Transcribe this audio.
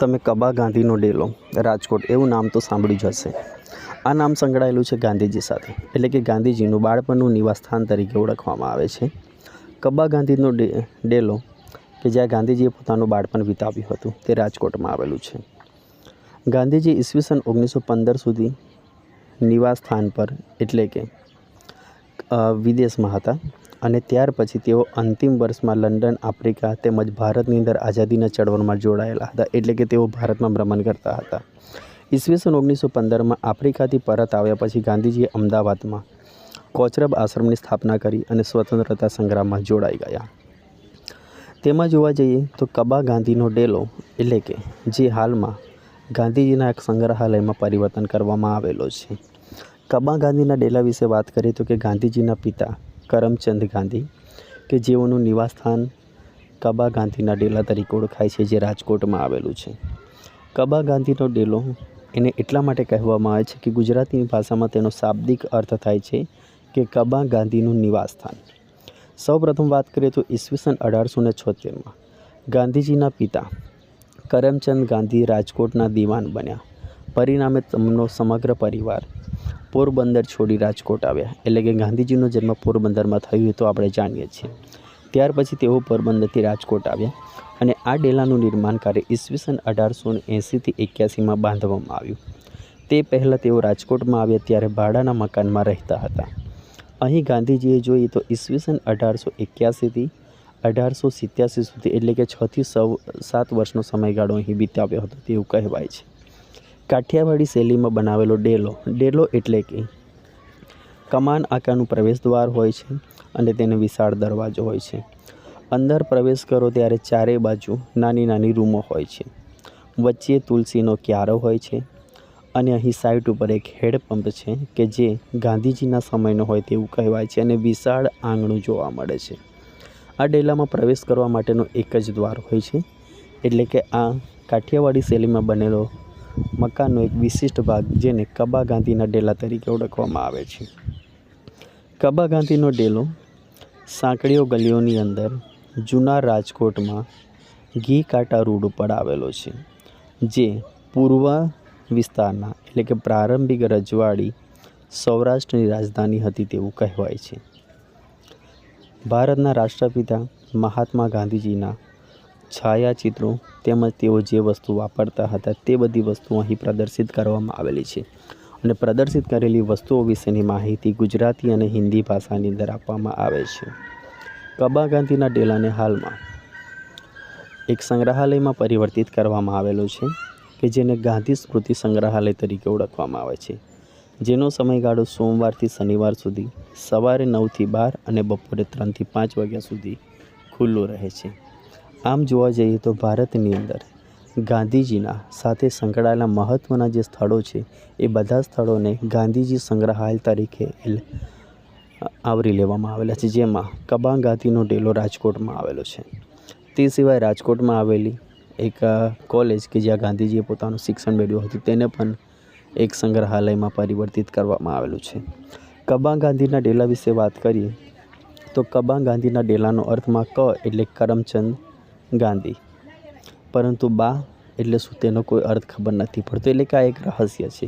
તમે કબા ગાંધીનો ડેલો, રાજકોટ, એવું નામ તો સાંભળ્યું જ હશે. આ નામ સંકળાયેલું છે ગાંધીજી સાથે, એટલે કે ગાંધીજીનું બાળપણનું નિવાસસ્થાન તરીકે ઓળખવામાં આવે છે. કબા ગાંધીનો ડેલો, કે જ્યાં ગાંધીજીએ પોતાનું બાળપણ વિતાવ્યું હતું, તે રાજકોટમાં આવેલું છે. ગાંધીજી ઈસવીસન ઓગણીસો પંદર સુધી નિવાસ સ્થાન પર, એટલે કે વિદેશમાં હતા. અને ત્યાર પછી તેઓ અંતિમ વર્ષમાં લંડન, આફ્રિકા તેમજ ભારતની અંદર આઝાદીના ચળવળમાં જોડાયેલા હતા એટલે કે તેઓ ભારતમાં ભ્રમણ કરતા હતા. ઈસવીસન ઓગણીસો પંદરમાં આફ્રિકાથી પરત આવ્યા પછી ગાંધીજીએ અમદાવાદમાં કોચરબ આશ્રમની સ્થાપના કરી અને સ્વતંત્રતા સંગ્રામમાં જોડાઈ ગયા. તેમાં જોવા જઈએ તો કબા ગાંધીનો ડેલો એટલે કે જે હાલમાં ગાંધીજીના એક સંગ્રહાલયમાં પરિવર્તન કરવામાં આવેલો છે. કબા ગાંધીના ડેલા વિશે વાત કરીએ તો કે ગાંધીજીના પિતા કરમચંદ ગાંધી, કે જેઓનું નિવાસસ્થાન કબા ગાંધીના ડેલા તરીકે ઓળખાય છે, જે રાજકોટમાં આવેલું છે. કબા ગાંધીનો ડેલો એને એટલા માટે કહેવામાં આવે છે કે ગુજરાતી ભાષામાં તેનો શાબ્દિક અર્થ થાય છે કે કબા ગાંધીનું નિવાસસ્થાન. સૌપ્રથમ વાત કરીએ તો ઈસવીસન અઢારસો ને છોતેરમાં ગાંધીજીના પિતા કરમચંદ ગાંધી રાજકોટના દિવાન બન્યા. પરિણામે તેમનો સમગ્ર પરિવાર પોરબંદર છોડી રાજકોટ આવ્યા. એટલે કે ગાંધીજીનો જન્મ પોરબંદરમાં થયું તો આપણે જાણીએ છીએ. ત્યાર પછી તેઓ પોરબંદરથી રાજકોટ આવ્યા અને આ ડેલાનું નિર્માણ કાર્ય ઈસવીસન અઢારસો એંસીથી એક્યાસીમાં બાંધવામાં આવ્યું. તે પહેલાં તેઓ રાજકોટમાં આવ્યા ત્યારે ભાડાના મકાનમાં રહેતા હતા. અહીં ગાંધીજીએ જોઈએ તો ઈસવીસન અઢારસો એક્યાસીથી અઢારસો સિત્યાસી સુધી એટલે કે છથી સૌ સાત વર્ષનો સમયગાળો અહીં વિતાવ્યો હતો તેવું કહેવાય છે. કાઠિયાવાડી શૈલીમાં બનાવેલો ડેલો. ડેલો એટલે કે કમાન આકારનું પ્રવેશ દ્વાર હોય છે અને તેને વિશાળ દરવાજો હોય છે. અંદર પ્રવેશ કરો ત્યારે ચારે બાજુ નાની નાની રૂમો હોય છે. વચ્ચે તુલસીનો ક્યારો હોય છે અને અહીં સાઇટ ઉપર એક હેડપંપ છે કે જે ગાંધીજીના સમયનો હોય તેવું કહેવાય છે અને વિશાળ આંગણું જોવા મળે છે. આ ડેલામાં પ્રવેશ કરવા માટેનો એક જ દ્વાર હોય છે. એટલે કે આ કાઠિયાવાડી શૈલીમાં બનેલો મકાનનો એક વિશિષ્ટ ભાગ જેને કબા ગાંધીના ડેલા તરીકે ઓળખવામાં આવે છે. કબા ગાંધીનો ડેલો સાંકડીઓ ગલીઓની અંદર જૂના રાજકોટમાં ઘી કાંટા રોડ ઉપર આવેલો છે, જે પૂર્વ વિસ્તારના એટલે કે પ્રારંભિક રજવાડી સૌરાષ્ટ્રની રાજધાની હતી તેવું કહેવાય છે. ભારતના રાષ્ટ્રપિતા મહાત્મા ગાંધીજીના છાયાચિત્રો તેમજ તેઓ જે વસ્તુ વાપરતા હતા તે બધી વસ્તુઓ અહીં પ્રદર્શિત કરવામાં આવેલી છે. અને પ્રદર્શિત કરેલી વસ્તુઓ વિશેની માહિતી ગુજરાતી અને હિન્દી ભાષાની અંદર આપવામાં આવે છે. કબા ગાંધીના ડેલાને હાલમાં એક સંગ્રહાલયમાં પરિવર્તિત કરવામાં આવેલું છે, કે જેને ગાંધી સ્મૃતિ સંગ્રહાલય તરીકે ઓળખવામાં આવે છે. જેનો સમયગાળો સોમવારથી શનિવાર સુધી સવારે નવથી બાર અને બપોરે ત્રણથી પાંચ વાગ્યા સુધી ખુલ્લું રહે છે. આમ જોવા જઈએ તો ભારતની અંદર ગાંધીજીના સાથે સંકળાયેલા મહત્ત્વના જે સ્થળો છે, એ બધા સ્થળોને ગાંધીજી સંગ્રહાલય તરીકે આવરી લેવામાં આવેલા છે, જેમાં કબા ગાંધીનો ડેલો રાજકોટમાં આવેલો છે. તે સિવાય રાજકોટમાં આવેલી એક કોલેજ કે જ્યાં ગાંધીજીએ પોતાનું શિક્ષણ મેળવ્યું હતું, તેને પણ એક સંગ્રહાલયમાં પરિવર્તિત કરવામાં આવેલું છે. કબા ગાંધીના ડેલા વિશે વાત કરીએ, તો કબા ગાંધીના ડેલાનો અર્થમાં ક એટલે કરમચંદ ગાંધી. પરંતુ બા, એટલે શું તેનો કોઈ અર્થ ખબર નથી પડતો, એટલે કે આ એક રહસ્ય છે.